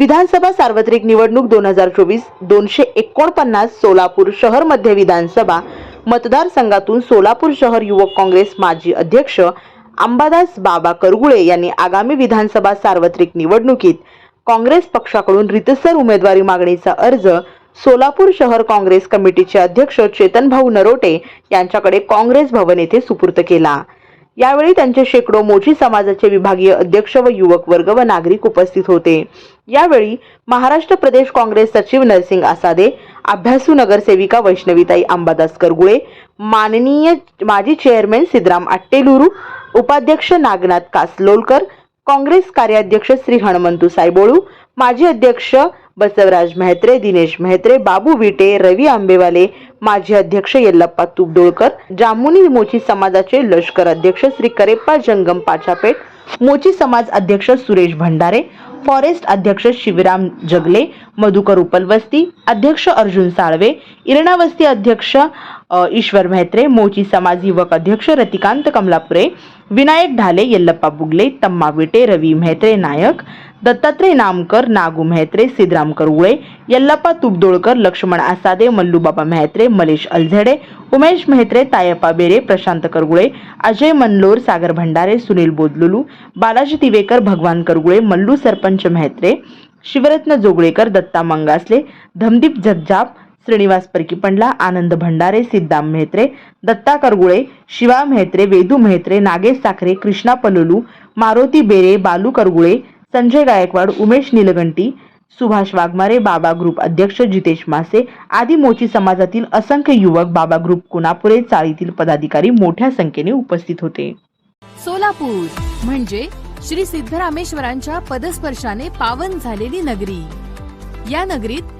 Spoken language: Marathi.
विधानसभा सार्वत्रिक निवडणूक दोन हजार चोवीस दोनशे एकोणपन्नास सोलापूर शहर मध्य विधानसभा मतदारसंघातून सोलापूर शहर युवक काँग्रेस माजी अध्यक्ष अंबादास बाबा करगुळे यांनी आगामी विधानसभा सार्वत्रिक निवडणुकीत काँग्रेस पक्षाकडून रितसर उमेदवारी मागणीचा अर्ज सोलापूर शहर काँग्रेस कमिटीचे अध्यक्ष चेतनभाऊ नरोटे यांच्याकडे काँग्रेस भवन येथे सुपूर्त केला. यावेळी त्यांचे शेकडो मोची समाजाचे विभागीय अध्यक्ष व युवक वर्ग व नागरिक उपस्थित होते. यावेळी महाराष्ट्र प्रदेश काँग्रेस सचिव नरसिंग आसादे अभ्यासू नगरसेविका वैष्णवीताई अंबादास करगुळे माननीय माजी चेअरमॅन सिद्धराम आट्टेलुरू उपाध्यक्ष नागनाथ कासलोलकर काँग्रेस कार्याध्यक्ष श्री हणमंतू सायबोळू माजी अध्यक्ष बसवराज मेहत्रे दिनेश मेहत्रे बाबू विटे रवी आंबेवाले माजी अध्यक्ष यल्लप्पा तुपडोळकर जामुनी मोची समाजाचे लष्कर अध्यक्ष श्री करेप्पा जंगम पाचापेठ मोची समाज अध्यक्ष सुरेश भंडारे फॉरेस्ट अध्यक्ष शिवराम जगले मधुकर उपलवस्ती अध्यक्ष अर्जुन साळवे इरणावस्ती अध्यक्ष ईश्वर म्हेत्रे मोची समाज युवक अध्यक्ष रतिकांत कमलापुरे विनायक ढाले यल्लप्पा बुगले तम्मा विटे रवी म्हेत्रे नायक दत्तात्रय नामकर नागू म्हेत्रे सिद्धराम करगुळे यल्लप्पा तुपदोळकर लक्ष्मण आसादे मल्लूबाबा म्हेत्रे मलेश अलझडे उमेश म्हेत्रे तायप्पा बेरे प्रशांत करगुळे अजय मनलोर सागर भंडारे सुनील बोदलुलू बालाजी तिवेकर भगवान करगुळे मल्लू सरपंच म्हेत्रे शिवरत्न जोगळेकर दत्ता मंगासले धमदीप झज्जाप श्रीनिवास परकीपंडला आनंद भंडारे सिद्धाम म्हेत्रे दत्ता करगुळे शिवा म्हेत्रे वेदू म्हेत्रे नागेश साखरे कृष्णा पलुलू मारुती बेरे बालू करगुळे संजय गायकवाड उमेश निलगंटी सुभाष वाघमारे बाबा ग्रुप अध्यक्ष जितेश मासे आदी मोची समाजातील असंख्य युवक बाबा ग्रुप कुणापुरे चाळीतील पदाधिकारी मोठ्या संख्येने उपस्थित होते. सोलापूर म्हणजे श्री सिद्धरामेश्वरांच्या पदस्पर्शाने पावन झालेली नगरी. या नगरीत